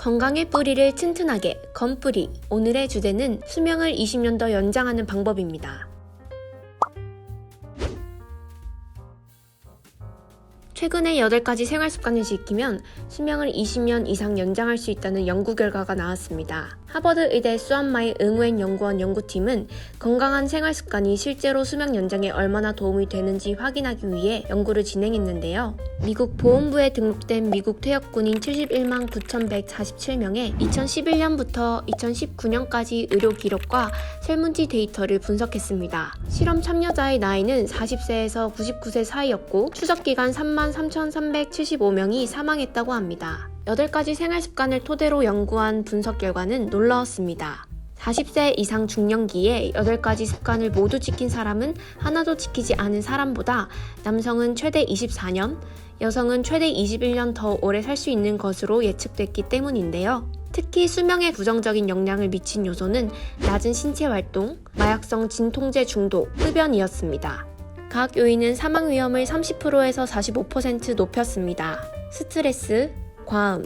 건강의 뿌리를 튼튼하게 건뿌리 오늘의 주제는 수명을 20년 더 연장하는 방법입니다. 최근에 8가지 생활 습관을 지키면 수명을 20년 이상 연장할 수 있다는 연구 결과가 나왔습니다. 하버드 의대 수암마이 응우엔 연구원 연구팀은 건강한 생활 습관이 실제로 수명 연장에 얼마나 도움이 되는지 확인하기 위해 연구를 진행했는데요. 미국 보험부에 등록된 미국 퇴역군인 71만 9,147명의 2011년부터 2019년까지 의료 기록과 설문지 데이터를 분석했습니다. 실험 참여자의 나이는 40세에서 99세 사이였고 추적 기간 3만 3,375명이 사망했다고 합니다. 8가지 생활 습관을 토대로 연구한 분석 결과는 놀라웠습니다. 40세 이상 중년기에 8가지 습관을 모두 지킨 사람은 하나도 지키지 않은 사람보다 남성은 최대 24년, 여성은 최대 21년 더 오래 살 수 있는 것으로 예측됐기 때문인데요. 특히 수명에 부정적인 영향을 미친 요소는 낮은 신체 활동, 마약성 진통제 중독, 흡연이었습니다. 각 요인은 사망 위험을 30%에서 45% 높였습니다. 스트레스, 과음,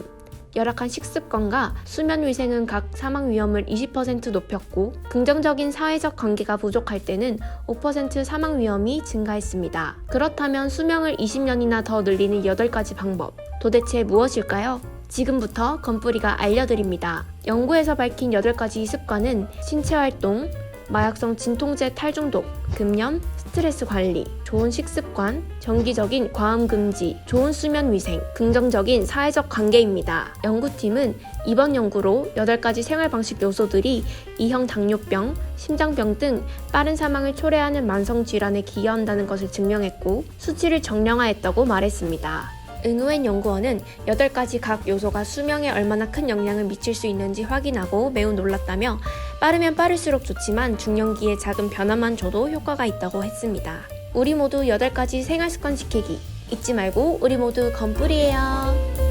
열악한 식습관과 수면 위생은 각 사망 위험을 20% 높였고 긍정적인 사회적 관계가 부족할 때는 5% 사망 위험이 증가했습니다. 그렇다면 수명을 20년이나 더 늘리는 8가지 방법 도대체 무엇일까요? 지금부터 건뿌리가 알려드립니다. 연구에서 밝힌 8가지 습관은 신체 활동, 마약성 진통제 탈중독, 금연, 스트레스 관리, 좋은 식습관, 정기적인 과음 금지, 좋은 수면 위생, 긍정적인 사회적 관계입니다. 연구팀은 이번 연구로 8가지 생활 방식 요소들이 이형 당뇨병, 심장병 등 빠른 사망을 초래하는 만성 질환에 기여한다는 것을 증명했고 수치를 정량화했다고 말했습니다. 응우엔 연구원은 8가지 각 요소가 수명에 얼마나 큰 영향을 미칠 수 있는지 확인하고 매우 놀랐다며 빠르면 빠를수록 좋지만 중년기에 작은 변화만 줘도 효과가 있다고 했습니다. 우리 모두 8가지 생활 습관 지키기 잊지 말고 우리 모두 건뿌리예요.